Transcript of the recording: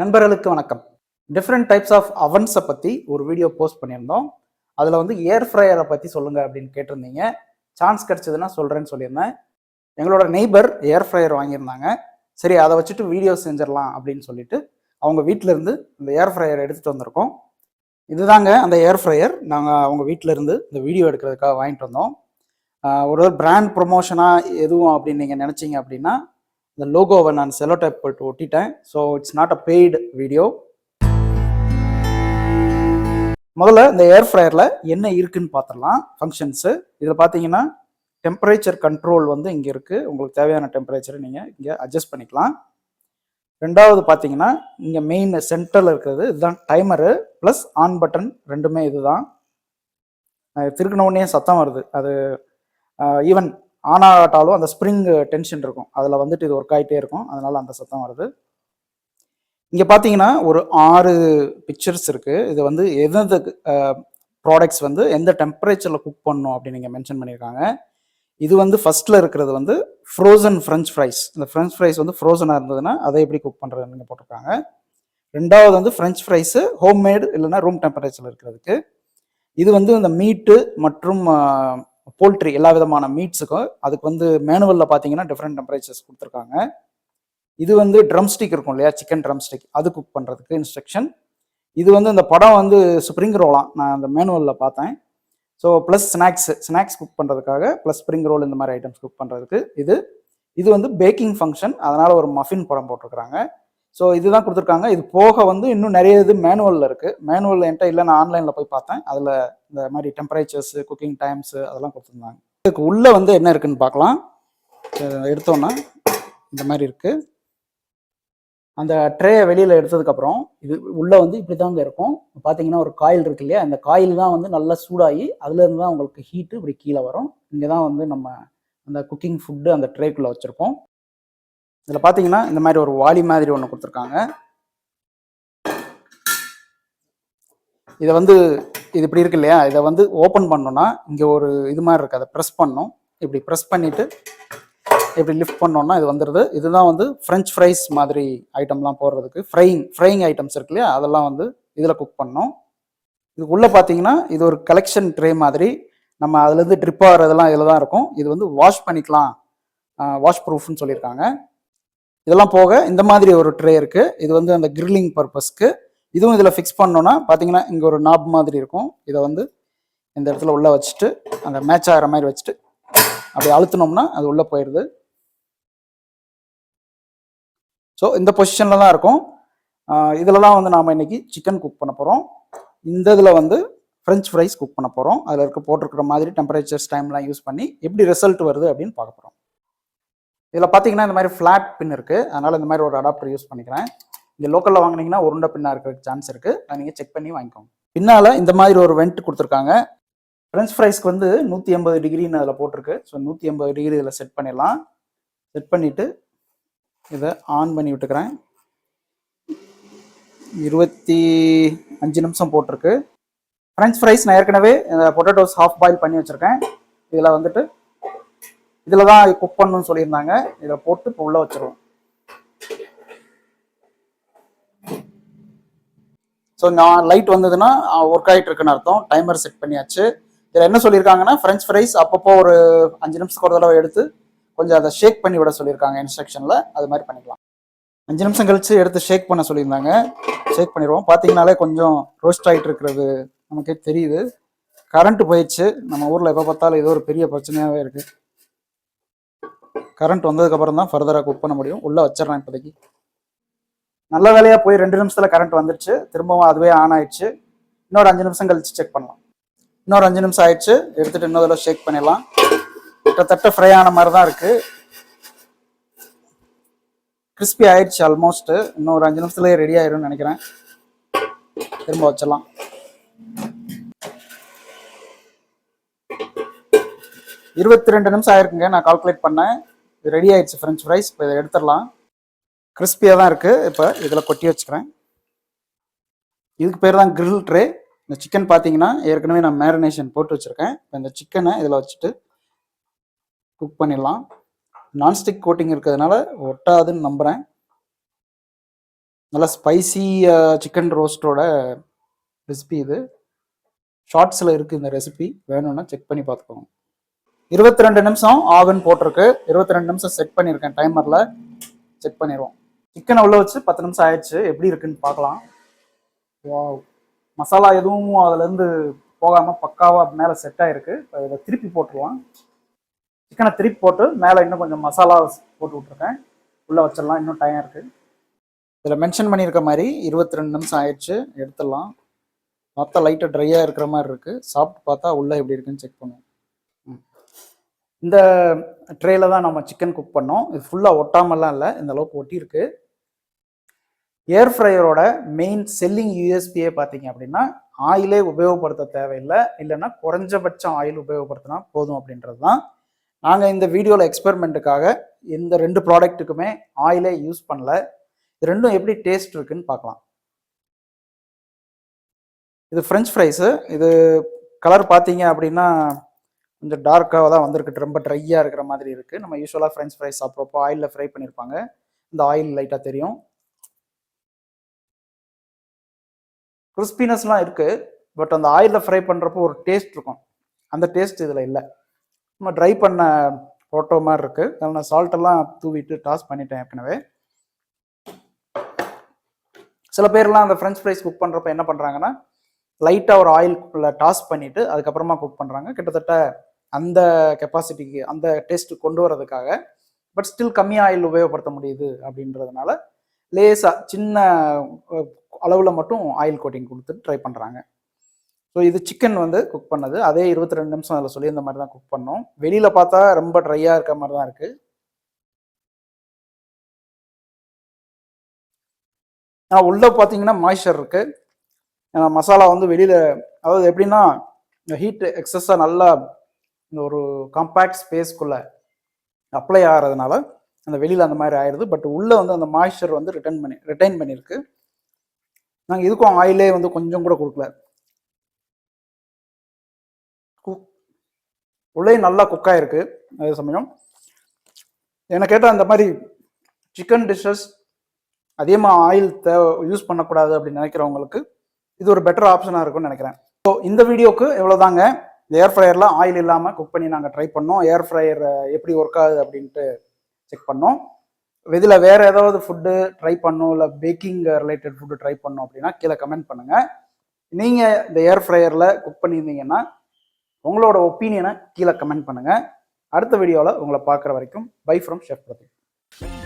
நண்பர்களுக்கு வணக்கம். Different types of அவன்ஸை பற்றி ஒரு வீடியோ போஸ்ட் பண்ணியிருந்தோம். அதில் வந்து ஏர் ஃப்ரையரை பற்றி சொல்லுங்கள் அப்படின்னு கேட்டிருந்தீங்க. சான்ஸ் கிடச்சதுன்னா சொல்கிறேன்னு சொல்லியிருந்தேன். எங்களோட நெய்பர் ஏர் ஃப்ரையர் வாங்கியிருந்தாங்க. சரி அதை வச்சுட்டு வீடியோ செஞ்சிடலாம் அப்படின்னு சொல்லிட்டு அவங்க வீட்டில் இருந்து இந்த ஏர் ஃப்ரையர் எடுத்துகிட்டு வந்திருக்கோம். இதுதாங்க அந்த ஏர் ஃப்ரையர் நாங்கள் அவங்க வீட்டில் இருந்து இந்த வீடியோ எடுக்கிறதுக்காக வாங்கிட்டு வந்தோம். ஒரு பிராண்ட் ப்ரொமோஷனாக எதுவும் அப்படின்னு நீங்கள் நினச்சிங்க அப்படின்னா இந்த லோகோவை நான் செலோ டைப் போட்டு ஒட்டிட்டேன். So it's not a paid video முதல்ல இந்த ஏர் ஃப்ரையரில் என்ன இருக்குன்னு பார்த்துடலாம். ஃபங்க்ஷன்ஸு இதில் பார்த்தீங்கன்னா டெம்பரேச்சர் கண்ட்ரோல் வந்து இங்கே இருக்குது உங்களுக்கு தேவையான டெம்பரேச்சரை நீங்கள் இங்கே அட்ஜஸ்ட் பண்ணிக்கலாம். ரெண்டாவது பார்த்தீங்கன்னா இங்கே மெயின் சென்டரில் இருக்கிறது இதுதான் டைமரு ப்ளஸ் ஆன் பட்டன் ரெண்டுமே இதுதான். அஹ் சத்தம் வருது. அது ஈவன் ஆன் ஆகட்டாலும் அந்த ஸ்ப்ரிங் டென்ஷன் இருக்கும். அதில் வந்துட்டு இது ஒர்க் ஆகிட்டே இருக்கும். அதனால அந்த சத்தம் வருது. இங்கே பார்த்தீங்கன்னா ஒரு ஆறு பிக்சர்ஸ் இருக்குது இது வந்து எந்தெந்த ப்ராடக்ட்ஸ் வந்து எந்த டெம்பரேச்சரில் குக் பண்ணும் அப்படின்னு நீங்கள் மென்ஷன் பண்ணியிருக்காங்க. இது வந்து ஃபர்ஸ்ட்ல இருக்கிறது வந்து ஃப்ரோசன் ஃப்ரெஞ்ச் ஃப்ரைஸ் இந்த ஃப்ரெஞ்ச் ஃப்ரைஸ் வந்து ஃப்ரோசனாக இருந்ததுன்னா அதை எப்படி குக் பண்ணுறதுன்னு போட்டிருக்காங்க. ரெண்டாவது வந்து ஃப்ரெஞ்ச் ஃப்ரைஸு ஹோம்மேடு இல்லைன்னா ரூம் டெம்பரேச்சரில் இருக்கிறதுக்கு. இது வந்து இந்த மீட்டு மற்றும் போல்ட்ரி எல்லா விதமான மீட்ஸுக்கும் அதுக்கு வந்து மேனுவலில் பார்த்தீங்கன்னா டிஃப்ரெண்ட் டெம்பரேச்சர்ஸ் கொடுத்துருக்காங்க. இது வந்து ட்ரம் ஸ்டிக் இருக்கும் இல்லையா? சிக்கன் ட்ரம் ஸ்டிக் அது குக் பண்ணுறதுக்கு இன்ஸ்ட்ரக்ஷன் இது வந்து இந்த படம் வந்து ஸ்ப்ரிங் ரோலாம் நான் அந்த மேனுவலில் பார்த்தேன். So plus snacks snacks cook பண்ணுறதுக்காக ப்ளஸ் ஸ்ப்ரிங் ரோல் இந்த மாதிரி ஐட்டம்ஸ் குக் பண்ணுறதுக்கு இது. இது வந்து பேக்கிங் ஃபங்க்ஷன் அதனால் ஒரு மஃபின் படம் போட்டிருக்கிறாங்க. ஸோ இதுதான் கொடுத்துருக்காங்க. இது போக வந்து இன்னும் நிறைய இது மேனுவலில் இருக்குது மேனுவல் என்கிட்ட இல்லை நான் ஆன்லைனில் போய் பார்த்தேன். அதில் இந்த மாதிரி டெம்பரேச்சர்ஸ் குக்கிங் டைம்ஸு அதெல்லாம் கொடுத்துருந்தாங்க. இதுக்கு உள்ளே வந்து என்ன இருக்குன்னு பார்க்கலாம். எடுத்தோன்னா இந்த மாதிரி இருக்குது அந்த ட்ரேயை வெளியில் எடுத்ததுக்கப்புறம் இது உள்ளே வந்து இப்படி தாங்க இருக்கும். பார்த்தீங்கன்னா ஒரு காயில் இருக்கு இல்லையா? அந்த காயில் தான் வந்து நல்லா சூடாகி அதுலேருந்து தான் உங்களுக்கு ஹீட்டு இப்படி கீழே வரும். இங்கே தான் வந்து நம்ம அந்த குக்கிங் ஃபுட்டு அந்த ட்ரேக்குள்ளே வச்சுருப்போம். இதில் பார்த்தீங்கன்னா இந்த மாதிரி ஒரு வாலி மாதிரி ஒன்று கொடுத்துருக்காங்க. இதை வந்து இது இப்படி இருக்கு இல்லையா? இதை வந்து ஓப்பன் பண்ணோன்னா இங்கே ஒரு இது மாதிரி இருக்குது அதை ப்ரெஸ் பண்ணோம் இப்படி ப்ரெஸ் பண்ணிவிட்டு இப்படி லிஃப்ட் பண்ணோன்னா இது வந்துடுது இதுதான் வந்து ஃப்ரெஞ்ச் ஃப்ரைஸ் மாதிரி ஐட்டம்லாம் போடுறதுக்கு. ஃப்ரைங் ஃப்ரைங் ஐட்டம்ஸ் இருக்கு இல்லையா? அதெல்லாம் வந்து இதில் குக் பண்ணோம். இதுக்குள்ளே பார்த்தீங்கன்னா இது ஒரு கலெக்ஷன் ட்ரே மாதிரி. நம்ம அதுலேருந்து ட்ரிப் ஆகிறதெல்லாம் இதில் தான் இருக்கும். இது வந்து வாஷ் பண்ணிக்கலாம். வாஷ் ப்ரூஃப்னு சொல்லியிருக்காங்க. இதெல்லாம் போக இந்த மாதிரி ஒரு ட்ரே இருக்குது இது வந்து அந்த கிரில்லிங் பர்பஸ்க்கு இதுவும் இதில் ஃபிக்ஸ் பண்ணோன்னா பார்த்தீங்கன்னா இங்கே ஒரு நாப் மாதிரி இருக்கும். இதை வந்து இந்த இடத்துல உள்ளே வச்சுட்டு அந்த மேட்ச் ஆகிற மாதிரி வச்சுட்டு அப்படி அழுத்தினோம்னா அது உள்ளே போயிடுது. ஸோ இந்த பொசிஷனில் தான் இருக்கும். இதில் தான் வந்து நாம் இன்னைக்கு சிக்கன் குக் பண்ண போகிறோம் இந்த இதில் வந்து ஃப்ரெஞ்ச் ஃப்ரைஸ் குக் பண்ண போகிறோம் அதில் இருக்க போட்டிருக்கிற மாதிரி டெம்பரேச்சர்ஸ் டைம்லாம் யூஸ் பண்ணி எப்படி ரிசல்ட் வருது அப்படின்னு பார்க்க போகிறோம் இதில் பார்த்தீங்கன்னா இந்த மாதிரி ஃப்ளாட் பின் இருக்குது அதனால் இந்த மாதிரி ஒரு அடாப்டர் யூஸ் பண்ணிக்கிறேன். இங்கே லோக்கலில் வாங்கினீங்கன்னா உருண்டை பின்னாக இருக்கிறதுக்கு சான்ஸ் இருக்குது அதை நீங்கள் செக் பண்ணி வாங்கிக்கோங்க. பின்னால் இந்த மாதிரி ஒரு வெண்ட் கொடுத்துருக்காங்க. ஃப்ரெஞ்ச் ஃப்ரைஸ்க்கு வந்து நூற்றி எண்பது டிகிரின்னு அதில் போட்டிருக்கு. ஸோ நூற்றி எண்பது டிகிரி இதில் செட் பண்ணிடலாம். செட் பண்ணிவிட்டு இதை ஆன் பண்ணி விட்டுக்கிறேன். இருபத்தி அஞ்சு நிமிஷம் போட்டிருக்கு. ஃப்ரெஞ்ச் ஃப்ரைஸ் நான் ஏற்கனவே இந்த பொட்டேட்டோஸ் ஹாஃப் பாயில் பண்ணி வச்சுருக்கேன். இதில் வந்துட்டு இதில் தான் குக் பண்ணணும்னு சொல்லியிருந்தாங்க. இதில் போட்டு இப்போ உள்ளே வச்சிருவோம். ஸோ நான் லைட் வந்ததுன்னா ஒர்க் ஆகிட்டு இருக்குன்னு அர்த்தம். டைமர் செட் பண்ணியாச்சு. இதில் என்ன சொல்லியிருக்காங்கன்னா ஃப்ரெஞ்ச் ஃப்ரைஸ் அப்பப்போ ஒரு அஞ்சு நிமிஷத்துக்கு ஒரு தடவை எடுத்து கொஞ்சம் அதை ஷேக் பண்ணி விட சொல்லியிருக்காங்க இன்ஸ்ட்ரக்ஷனில் அது மாதிரி பண்ணிக்கலாம். அஞ்சு நிமிஷம் கழித்து எடுத்து ஷேக் பண்ண சொல்லியிருந்தாங்க. ஷேக் பண்ணிடுவோம். பார்த்தீங்கனாலே கொஞ்சம் ரோஸ்ட் ஆகிட்டு இருக்கிறது நமக்கே தெரியுது. கரண்ட் போயிடுச்சு. நம்ம ஊரில் எப்போ பார்த்தாலும் ஏதோ ஒரு பெரிய பிரச்சனையாகவே இருக்குது கரண்ட் வந்ததுக்கப்புறம் தான் ஃபர்தராக குக் பண்ண முடியும். உள்ளே வச்சிடறேன் இப்போதைக்கு. நல்ல வேலையாக போய் ரெண்டு நிமிஷத்தில் கரண்ட் வந்துடுச்சு திரும்பவும் அதுவே ஆன் ஆயிடுச்சு. இன்னொரு அஞ்சு நிமிஷம் கழிச்சு செக் பண்ணலாம். இன்னொரு அஞ்சு நிமிஷம் ஆயிடுச்சு. எடுத்துகிட்டு இன்னொரு தடவை ஷேக் பண்ணிடலாம். கிட்டத்தட்ட ஃப்ரை ஆன மாதிரி தான் இருக்குது கிறிஸ்பி ஆயிடுச்சு ஆல்மோஸ்ட்டு இன்னும் ஒரு அஞ்சு நிமிஷத்துலேயே ரெடி ஆயிரும்னு நினைக்கிறேன். திரும்ப வச்சிடலாம். இருபத்தி ரெண்டு நிமிஷம் ஆயிருக்குங்க. நான் கால்குலேட் பண்ணேன். இது ரெடி ஆயிடுச்சு ஃப்ரெஞ்ச் ஃப்ரைஸ் இப்போ இதை எடுத்துடலாம். கிறிஸ்பியாக தான் இருக்குது இப்போ இதில் கொட்டி வச்சுக்கிறேன். இதுக்கு பேர் தான் கிரில் ட்ரே இந்த சிக்கன் பார்த்தீங்கன்னா ஏற்கனவே நான் மேரினேஷன் போட்டு வச்சுருக்கேன். இப்போ இந்த சிக்கனை இதில் வச்சுட்டு குக் பண்ணிடலாம். நான்ஸ்டிக் கோட்டிங் இருக்கிறதுனால ஒட்டாதுன்னு நம்புகிறேன் நல்லா ஸ்பைசி சிக்கன் ரோஸ்டோட ரெசிபி இது. ஷார்ட்ஸில் இருக்குது இந்த ரெசிபி வேணும்னா செக் பண்ணி பார்த்துக்கோங்க. இருபத்தி ரெண்டு நிமிஷம் ஆவன் போட்டிருக்கு. இருபத்தி ரெண்டு நிமிஷம் செட் பண்ணியிருக்கேன் டைமரில் செக் பண்ணிடுவோம் சிக்கனை உள்ளே வச்சு பத்து நிமிஷம் ஆயிடுச்சு. எப்படி இருக்குன்னு பார்க்கலாம். வா மசாலா எதுவும் அதுலேருந்து போகாமல் பக்காவாக மேலே செட் ஆகிருக்கு இப்போ இதை திருப்பி போட்டுருவோம் சிக்கனை திருப்பி போட்டு மேலே இன்னும் கொஞ்சம் மசாலா போட்டு விட்ருக்கேன் உள்ளே வச்சிடலாம். இன்னும் டைம் இருக்குது இதில் மென்ஷன் பண்ணியிருக்க மாதிரி இருபத்தி ரெண்டு நிமிஷம் ஆயிடுச்சு. எடுத்துடலாம். பார்த்தா லைட்டாக ட்ரையாக இருக்கிற மாதிரி இருக்குது சாப்பிட்டு பார்த்தா உள்ளே எப்படி இருக்குன்னு செக் பண்ணுவோம். இந்த ட்ரேல தான் நம்ம சிக்கன் குக் பண்ணோம். இது ஃபுல்லாக ஒட்டாமலாம் இல்லை. இந்த அளவுக்கு ஒட்டியிருக்கு. ஏர் ஃப்ரையரோட மெயின் செல்லிங் யூஎஸ்பியே பார்த்தீங்க அப்படின்னா ஆயிலே உபயோகப்படுத்த தேவையில்லை. இல்லைன்னா குறைஞ்சபட்சம் ஆயில் உபயோகப்படுத்தினா போதும் அப்படின்றது தான். நாங்கள் இந்த வீடியோவில் எக்ஸ்பெரிமெண்ட்டுக்காக இந்த ரெண்டு ப்ராடக்ட்டுக்குமே ஆயிலே யூஸ் பண்ணல. இது ரெண்டும் எப்படி டேஸ்ட் இருக்குன்னு பார்க்கலாம். இது ஃப்ரெஞ்ச் ஃப்ரைஸு இது கலர் பார்த்தீங்க அப்படின்னா கொஞ்சம் டார்க்காக தான் வந்திருக்கு. ரொம்ப ட்ரையாக இருக்கிற மாதிரி இருக்குது நம்ம யூஸ்வலாக ஃப்ரெஞ்ச் ஃப்ரைஸ் சாப்பிட்றப்போ ஆயிலில் ஃப்ரை பண்ணியிருப்பாங்க இந்த ஆயில் லைட்டாக தெரியும். கிறிஸ்பினஸ்லாம் இருக்குது பட் அந்த ஆயிலில் ஃப்ரை பண்ணுறப்போ ஒரு டேஸ்ட் இருக்கும். அந்த டேஸ்ட் இதில் இல்லை. நம்ம ட்ரை பண்ண போட்டோ மாதிரி இருக்குது அதனால் நான் சால்ட்டெல்லாம் தூவிட்டு டாஸ் பண்ணிட்டேன் ஏற்கனவே. சில பேர்லாம் அந்த ஃப்ரெஞ்ச் ஃப்ரைஸ் குக் பண்ணுறப்ப என்ன பண்ணுறாங்கன்னா லைட்டாக ஒரு ஆயிலுக்குள்ளே டாஸ் பண்ணிவிட்டு அதுக்கப்புறமா குக் பண்ணுறாங்க கிட்டத்தட்ட அந்த கெப்பாசிட்டிக்கு அந்த டேஸ்ட் கொண்டு வரதுக்காக பட் ஸ்டில் கம்மி ஆயில் உபயோகப்படுத்த முடியுது அப்படின்றதுனால லேசாக சின்ன அளவில் மட்டும் ஆயில் கோட்டிங் கொடுத்துட்டு ட்ரை பண்ணுறாங்க ஸோ இது சிக்கன் வந்து குக் பண்ணது. அதே இருபத்தி ரெண்டு நிமிஷம் அதில் சொல்லி இந்த மாதிரி தான் குக் பண்ணோம். வெளியில் பார்த்தா ரொம்ப ட்ரையாக இருக்க மாதிரி தான் இருக்குது ஆனால் உள்ளே பார்த்தீங்கன்னா மாய்ச்சர் இருக்கு. ஏன்னா மசாலா வந்து வெளியில் அதாவது எப்படின்னா ஹீட் எக்ஸஸாக நல்லா இந்த ஒரு காம்பேக்ட் ஸ்பேஸ்க்குள்ளே அப்ளை ஆகிறதுனால அந்த வெளியில் அந்த மாதிரி ஆயிடுது. பட் உள்ளே வந்து அந்த மாய்ஸ்சர் வந்து ரிட்டர்ன் பண்ணி ரிட்டைன் பண்ணியிருக்கு. நாங்கள் இதுக்கும் ஆயிலே வந்து கொஞ்சம் கூட கொடுக்கல. குக் உள்ளே நல்லா குக் ஆயிருக்கு அதே சமயம். எனக்கு கேட்டால் அந்த மாதிரி சிக்கன் டிஷ்ஷஸ் அதிகமாக ஆயில் தேவை யூஸ் பண்ணக்கூடாது அப்படின்னு நினைக்கிறவங்களுக்கு இது ஒரு பெட்டர் ஆப்ஷனாக இருக்கும்னு நினைக்கிறேன். ஸோ இந்த வீடியோக்கு இவ்வளோதாங்க இந்த ஏர் ஃப்ரையரில் ஆயில் இல்லாமல் குக் பண்ணி நாங்கள் ட்ரை பண்ணோம். ஏர் ஃப்ரையர் எப்படி ஒர்க் ஆகுது அப்படின்ட்டு செக் பண்ணோம். இதில் வேறு ஏதாவது ஃபுட்டு ட்ரை பண்ணோம் இல்லை பேக்கிங் ரிலேட்டட் ஃபுட்டு ட்ரை பண்ணோம் அப்படின்னா கீழே கமெண்ட் பண்ணுங்கள் நீங்கள் இந்த ஏர் ஃப்ரையரில் குக் பண்ணியிருந்தீங்கன்னா உங்களோட ஒப்பீனியனை கீழே கமெண்ட் பண்ணுங்கள் அடுத்த வீடியோவில் உங்களை பார்க்குற வரைக்கும் பை ஃப்ரம் ஷெஃப் பிரதீப்